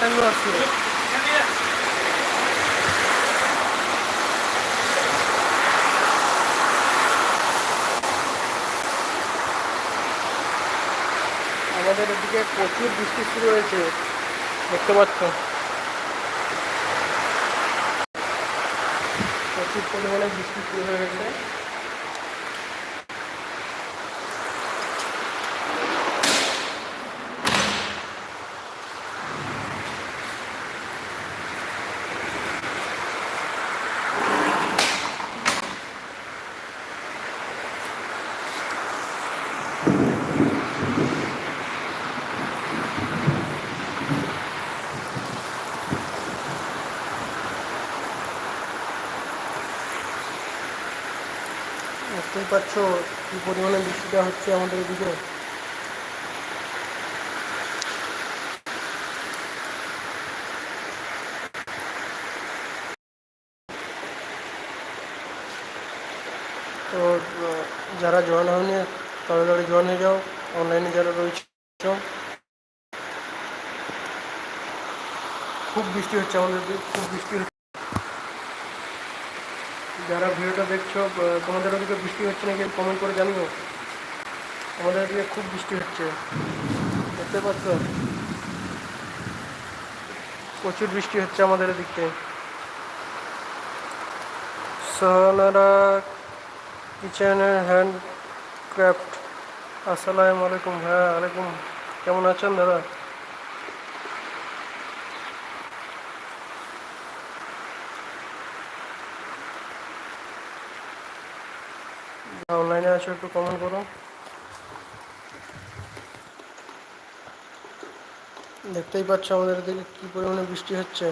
টাইমও আসছিল আমাদের এদিকে প্রচুর বৃষ্টি শুরু হয়েছে, দেখতে পাচ্ছ। প্রচুর পরিমাণে বৃষ্টি শুরু হয়ে গেছে। দেখতেই পাচ্ছ কি পরিমাণে বৃষ্টিটা হচ্ছে আমাদের এদিকে? তো যারা জয়েন হয়নি তাড়াতাড়ি জয়েন হয়ে যাও। অনলাইনে যারা রয়েছে, খুব বৃষ্টি হচ্ছে আমাদের, খুব বৃষ্টি হচ্ছে। যারা ভিডিওটা দেখছ তোমাদের ওদিকে বৃষ্টি হচ্ছে নাকি কমেন্ট করে জানিও। আমাদের এদিকে খুব বৃষ্টি হচ্ছে। দেখতে পাচ্ছ? প্রচুর বৃষ্টি হচ্ছে আমাদের এদিকে। সোনারা কিচেন হ্যান্ড ক্রাফট আসসালামু আলাইকুম হ্যাঁ আলাইকুম। কেমন আছেন দাদা অনলাইনে আছো একটু কমেন্ট করো। দেখতেই পাচ্ছ আমাদের এদিকে কি পরিমাণে বৃষ্টি হচ্ছে।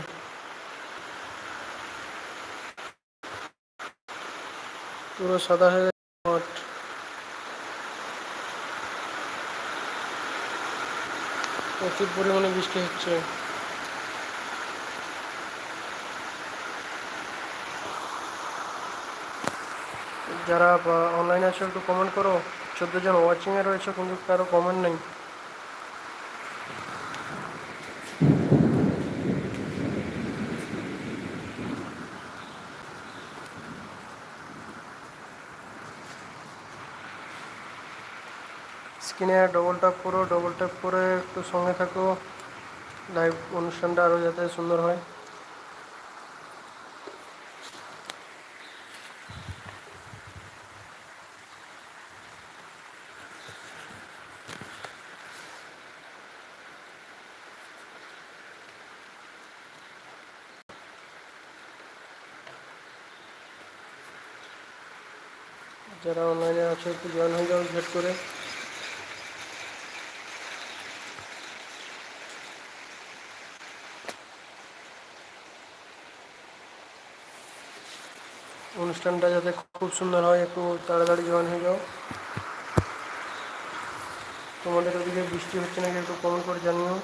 পুরো সাদা হয়ে। প্রচুর পরিমাণে বৃষ্টি হচ্ছে। যারা অনলাইনে আছো, একটু কমেন্ট করো। চোদ্দ জন ওয়াচিংয়ে রয়েছে কিন্তু কারও কমেন্ট নেই। স্ক্রিনে ডবল ট্যাপ করো ডবল ট্যাপ করে একটু সঙ্গে থাকো। লাইভ অনুষ্ঠানটা আরও যাতে সুন্দর হয়। যারা অনলাইনে আছে, একটু জয়েন হয়ে যাও ঝট করে। অনুষ্ঠানটা যাতে খুব সুন্দর হয়, একটু তাড়াতাড়ি জয়েন হয়ে যাও। তোমাদের ওদিকে বৃষ্টি হচ্ছে নাকি একটু কমেন্ট করে জানিও।